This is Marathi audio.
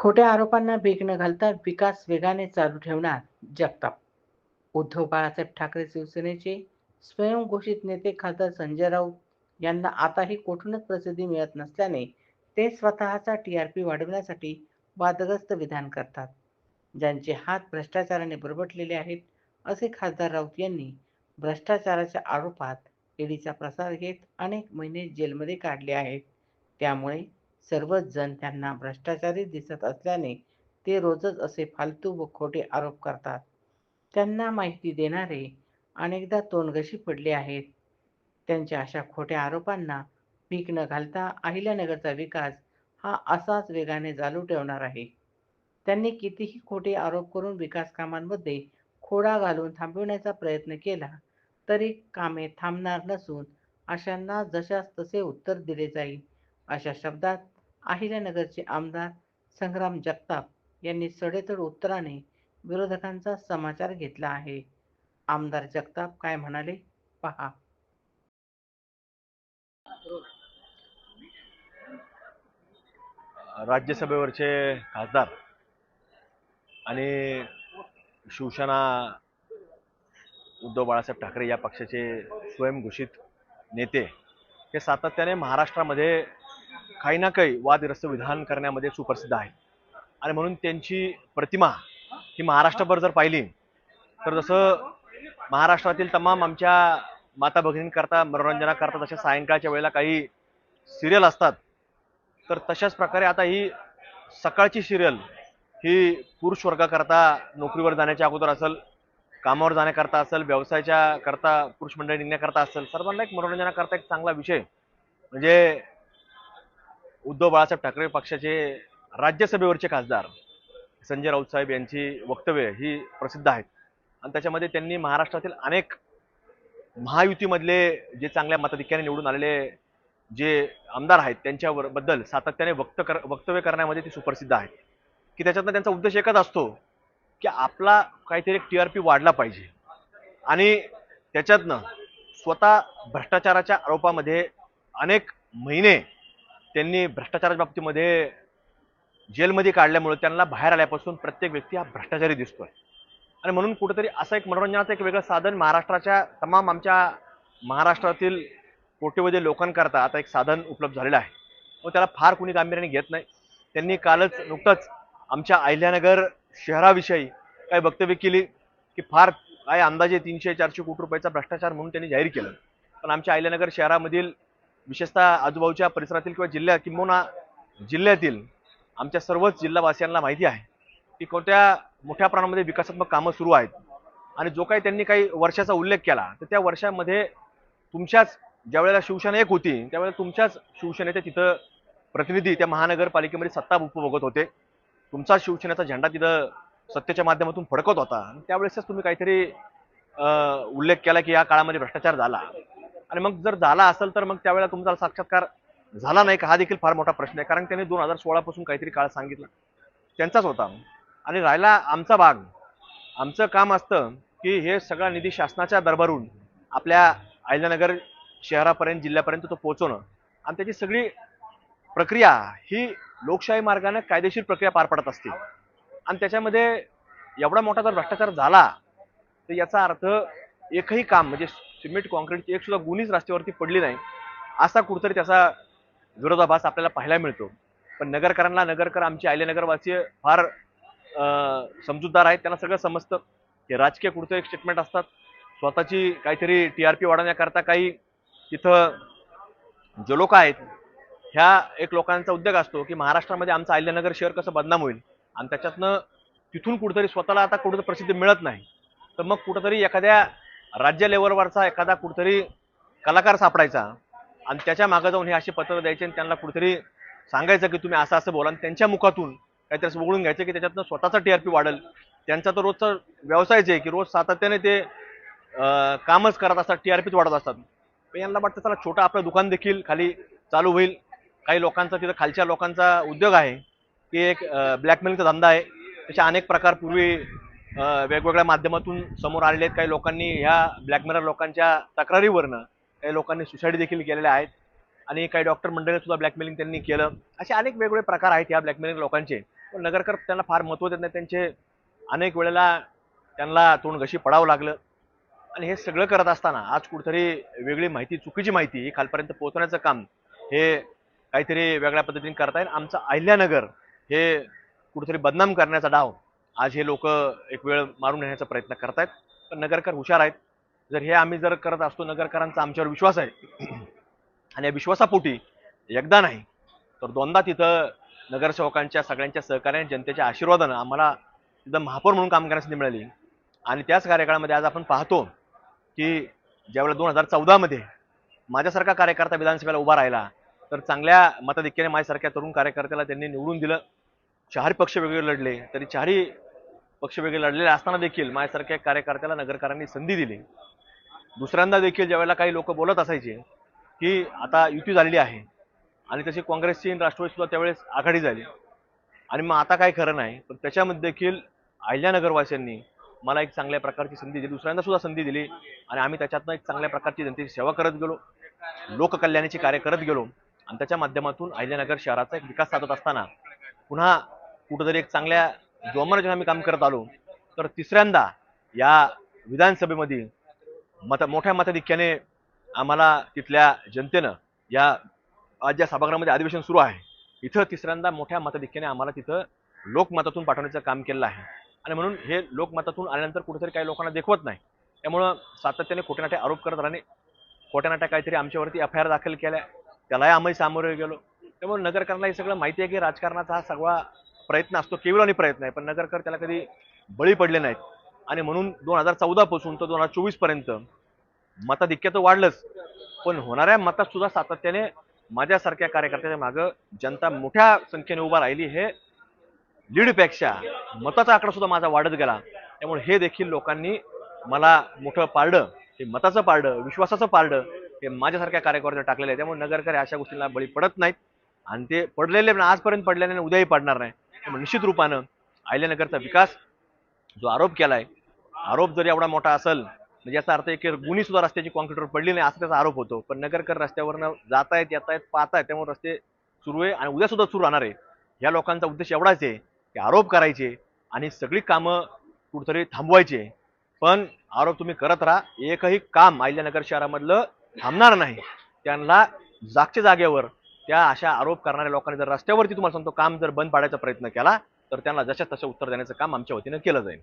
खोट्या आरोपांना भीक न घालता विकास वेगाने चालू ठेवणार जगताप. उद्धव बाळासाहेब ठाकरे शिवसेनेचे स्वयंघोषित नेते खासदार संजय राऊत यांना आताही कोठूनच प्रसिद्धी मिळत नसल्याने ते स्वतःचा टी आर पी वाढवण्यासाठी वादग्रस्त विधान करतात. ज्यांचे हात भ्रष्टाचाराने बरबटलेले आहेत असे खासदार राऊत यांनी भ्रष्टाचाराच्या आरोपात ईडीचा प्रसार घेत अनेक महिने जेलमध्ये काढले आहेत. त्यामुळे सर्वच जण त्यांना भ्रष्टाचारी दिसत असल्याने ते रोजच असे फालतू व खोटे आरोप करतात. त्यांना माहिती देणारे अनेकदा तोंडघशी पडले आहेत. त्यांच्या अशा खोट्या आरोपांना भीक न घालता अहिल्यानगरचा विकास हा असाच वेगाने चालू ठेवणार आहे. त्यांनी कितीही खोटे आरोप करून विकास कामांमध्ये खोडा घालून थांबविण्याचा प्रयत्न केला तरी कामे थांबणार नसून अशांना जशास तसे उत्तर दिले जाईल. अशा शब्दात अहिल्यानगरचे आमदार संग्राम जगताप यांनी सडेतोड उत्तराने विरोधकांचा समाचार घेतला आहे. आमदार जगताप काय म्हणाले? पहा. राज्यसभेवरचे खासदार आणि शिवसेना उद्धव बाळासाहेब ठाकरे या पक्षाचे स्वयंघोषित नेते हे सातत्याने महाराष्ट्रामध्ये काही ना काही वादग्रस्त विधान करण्यामध्ये सुप्रसिद्ध आहे. आणि म्हणून त्यांची प्रतिमा ही महाराष्ट्रभर जर पाहिली तर जसं महाराष्ट्रातील तमाम आमच्या माता भगिनींकरता मनोरंजनाकरता तशा सायंकाळच्या वेळेला काही सिरियल असतात. तर तशाच प्रकारे आता ही सकाळची सिरियल ही पुरुष वर्गाकरता नोकरीवर जाण्याच्या अगोदर असेल कामावर जाण्याकरता असेल व्यवसायाच्या करता पुरुष मंडळी निघण्याकरता असेल सर्वांना एक मनोरंजनाकरता एक चांगला विषय. म्हणजे उद्धव बाळासाहेब ठाकरे पक्षाचे राज्यसभेवरचे खासदार संजय राऊत साहेब यांची वक्तव्य ही प्रसिद्ध आहेत. आणि त्याच्यामध्ये त्यांनी महाराष्ट्रातील अनेक महायुतीमधले जे चांगल्या मताधिक्याने निवडून आलेले जे आमदार आहेत त्यांच्यावर बद्दल सातत्याने वक्त कर वक्तव्य करण्यामध्ये ते सुप्रसिद्ध आहेत. की त्याच्यातनं त्यांचा उद्देश एकच असतो की आपला काहीतरी एक टी आर पी वाढला पाहिजे. आणि त्याच्यातनं स्वतः भ्रष्टाचाराच्या आरोपामध्ये अनेक महिने त्यांनी भ्रष्टाचाराच्या बाबतीमध्ये जेलमध्ये काढल्यामुळे त्यांना बाहेर आल्यापासून प्रत्येक व्यक्ती हा भ्रष्टाचारी दिसतोय. आणि म्हणून कुठेतरी असं एक मनोरंजनाचं एक वेगळं साधन महाराष्ट्राच्या तमाम आमच्या महाराष्ट्रातील कोटीवधी लोकांकरता आता एक साधन उपलब्ध झालेलं आहे. व त्याला फार कुणी गांभीर्याने घेत नाही. त्यांनी कालच नुकतंच आमच्या अहिल्यानगर शहराविषयी काय वक्तव्य केली की फार काय अंदाजे तीनशे चारशे कोटी रुपयाचा भ्रष्टाचार म्हणून त्यांनी जाहीर केलं. पण आमच्या अहिल्यानगर शहरामधील विशेषतः आजूबाजूच्या परिसरातील किंवा जिल्ह्या किंबहुना जिल्ह्यातील आमच्या सर्वच जिल्हावासियांना माहिती आहे की कोणत्या मोठ्या प्रमाणामध्ये विकासात्मक कामं सुरू आहेत. आणि जो काही त्यांनी काही वर्षाचा उल्लेख केला तर त्या वर्षामध्ये तुमच्याच ज्या वेळेला शिवसेना एक होती त्यावेळेला तुमच्याच शिवसेनेचे तिथं प्रतिनिधी त्या महानगरपालिकेमध्ये सत्ता उपभोगत होते. तुमचा शिवसेनेचा झेंडा तिथं सत्तेच्या माध्यमातून फडकत होता. त्यावेळेसच तुम्ही काहीतरी उल्लेख केला की या काळामध्ये भ्रष्टाचार झाला. आणि मग जर झाला असेल तर मग त्यावेळेला तुमचा साक्षात्कार झाला नाही का? हा देखील फार मोठा प्रश्न आहे. कारण त्यांनी दोन हजार सोळा पासून काहीतरी काळ सांगितला. त्यांचाच होता. आणि राहिला आमचा भाग. आमचं काम असतं की हे सगळा निधी शासनाच्या दरबारून आपल्या अहिल्यानगर शहरापर्यंत जिल्ह्यापर्यंत तो पोहोचवणं. आणि त्याची सगळी प्रक्रिया ही लोकशाही मार्गाने कायदेशीर प्रक्रिया पार पडत असते. आणि त्याच्यामध्ये एवढा मोठा जर भ्रष्टाचार झाला तर याचा अर्थ एकही काम म्हणजे सिमेंट कॉन्क्रीटची एक सुद्धा गुणीच रस्त्यावरती पडली नाही. असा कुठतरी त्याचा विरोधाभास आपल्याला पाहायला मिळतो. पण नगरकरांना नगरकर आमचे अहिल्यानगरवासी फार समजूतदार आहेत. त्यांना सगळं समजतं ते राजकीय कुठचं एक स्टेटमेंट असतात. स्वतःची काहीतरी टी आर पी वाढवण्याकरता काही तिथं जो लोक आहेत ह्या एक लोकांचा उद्योग असतो की महाराष्ट्रामध्ये आमचं आयल्यानगर शहर कसं बदनाम होईल? आणि त्याच्यातनं तिथून कुठेतरी स्वतःला आता कुठं प्रसिद्धी मिळत नाही. तर मग कुठंतरी एखाद्या राज्य लेवलवरचा एखादा कुठतरी कलाकार सापडायचा आणि त्याच्यामागे जाऊन हे अशी पत्र द्यायचे आणि त्यांना कुठेतरी सांगायचं की तुम्ही असं असं बोला आणि त्यांच्या मुखातून काहीतरी असं वगळून घ्यायचं की त्याच्यातनं स्वतःचा टी आर पी वाढेल. त्यांचा तर रोजचा व्यवसायच आहे की रोज सातत्याने ते कामच करत असतात टी आर पीच वाढत असतात. पण यांना वाटतं चला छोटं आपलं दुकान देखील खाली चालू होईल. काही लोकांचा तिथं खालच्या लोकांचा उद्योग आहे. की एक ब्लॅकमेलिंगचा धंदा आहे. त्याचे अनेक प्रकार पूर्वी वेगवेगळ्या माध्यमातून समोर आलेले आहेत. काही लोकांनी ह्या ब्लॅकमेलर लोकांच्या तक्रारीवरनं काही लोकांनी सुसाईड देखील केलेल्या आहेत. आणि काही डॉक्टर मंडळीने सुद्धा ब्लॅकमेलिंग त्यांनी केलं. असे अनेक वेगवेगळे प्रकार आहेत ह्या ब्लॅकमेलिंग लोकांचे. पण नगरकर त्यांना फार महत्त्व देत नाही. त्यांचे अनेक वेळेला त्यांना तोंड घशी पडावं लागलं. आणि हे सगळं करत असताना आज कुठेतरी वेगळी माहिती चुकीची माहिती ही खालपर्यंत पोहोचवण्याचं काम हे काहीतरी वेगळ्या पद्धतीने करतायत. आमचं अहिल्यानगर हे कुठेतरी बदनाम करण्याचा डाव आज हे लोक एक वेळ मारून नेण्याचा प्रयत्न करतायत. पण नगरकर हुशार आहेत. जर हे आम्ही जर करत असतो नगरकरांचा आमच्यावर विश्वास आहे. आणि या विश्वासापोटी एकदा नाही तर दोनदा तिथं नगरसेवकांच्या सगळ्यांच्या सहकार्याने जनतेच्या आशीर्वादानं आम्हाला तिथं महापौर म्हणून काम करण्यासाठी मिळाली. आणि त्याच कार्यकाळामध्ये आज आपण पाहतो की ज्यावेळेला दोन हजार चौदामध्ये माझ्यासारखा कार्यकर्ता विधानसभेला उभा राहिला तर चांगल्या मताधिक्याने माझ्यासारख्या तरुण कार्यकर्त्याला त्यांनी निवडून दिलं. चारही पक्ष वेगळे लढले तरी चारही पक्ष वेगळे लढलेले असताना देखील माझ्यासारख्या कार्यकर्त्याला नगरकरांनी संधी दिली. दुसऱ्यांदा देखील ज्यावेळेला काही लोक बोलत असायचे की आता युती झालेली आहे. आणि तशी काँग्रेसची आणि राष्ट्रवादी सुद्धा त्यावेळेस आघाडी झाली. आणि मग आता काय खरं नाही पण त्याच्यामध्ये देखील अहिल्यानगरवासियांनी मला एक चांगल्या प्रकारची संधी दिली. दुसऱ्यांदा सुद्धा संधी दिली. आणि आम्ही त्याच्यातनं एक चांगल्या प्रकारची जनतेची सेवा करत गेलो. लोककल्याणाची कार्य करत गेलो. आणि त्याच्या माध्यमातून अहिल्यानगर शहराचा एक विकास साधत असताना पुन्हा कुठंतरी एक चांगल्या जोमाने जेव्हा आम्ही काम करत आलो तर तिसऱ्यांदा या विधानसभेमध्ये मत मोठ्या मताधिक्याने आम्हाला तिथल्या जनतेनं या आज ज्या सभागृहामध्ये अधिवेशन सुरू आहे. इथं तिसऱ्यांदा मोठ्या मताधिक्याने आम्हाला तिथं लोकमतातून पाठवण्याचं काम केलेलं आहे. आणि म्हणून हे लोकमतातून आल्यानंतर कुठेतरी काही लोकांना देखवत नाही. त्यामुळं सातत्याने खोट्यानाटे आरोप करत राहणे खोट्यानाट्या काहीतरी आमच्यावरती एफ आय आर दाखल केल्या त्यालाही आम्ही सामोरे गेलो. त्यामुळे नगरकरांना हे सगळं माहिती आहे की राजकारणाचा हा सगळा प्रयत्न असतो केवळ आणि प्रयत्न आहे पण नगरकर त्याला कधी बळी पडले नाहीत. आणि म्हणून दोन हजार चौदा पासून तर दोन हजार चोवीसपर्यंत मताधिक्य तर वाढलंच पण होणाऱ्या मतात सुद्धा सातत्याने माझ्यासारख्या कार्यकर्त्याच्या मागं जनता मोठ्या संख्येने उभा राहिली. हे लीडपेक्षा मताचा आकडा सुद्धा माझा वाढत गेला. त्यामुळे हे देखील लोकांनी मला मोठं पारडं हे मताचं पारडं विश्वासाचं पारडं हे माझ्यासारख्या कार्यकर्त्यावर टाकलेलं आहे. त्यामुळे नगरकर अशा गोष्टींना बळी पडत नाहीत. आणि ते पडलेले पण आजपर्यंत पडलेले आणि उद्याही पडणार नाही. निश्चित रूपानं अहिल्यानगरचा विकास जो आरोप केलाय आरोप जर एवढा मोठा असेल म्हणजे याचा अर्थ एक गुन्ही सुद्धा रस्त्याची कॉन्क्रीटवर पडली नाही असा त्याचा आरोप होतो. पण नगरकर रस्त्यावरनं जातायत येतायत येत त्यामुळे रस्ते सुरू आहे आणि उद्या सुद्धा सुरू राहणार आहे. या लोकांचा उद्देश एवढाच आहे की आरोप करायचे आणि सगळी कामं कुठेतरी थांबवायचे. पण आरोप तुम्ही करत राहा एकही काम अहिल्यानगर शहरामधलं थांबणार नाही. त्यांना जागच्या जागेवर त्या अशा आरोप करणाऱ्या लोकांनी जर रस्त्यावरती तुम्हाला सांगतो काम जर बंद पाडायचा प्रयत्न केला तर त्यांना जशा तसं उत्तर देण्याचं काम आमच्या वतीनं केलं जाईल.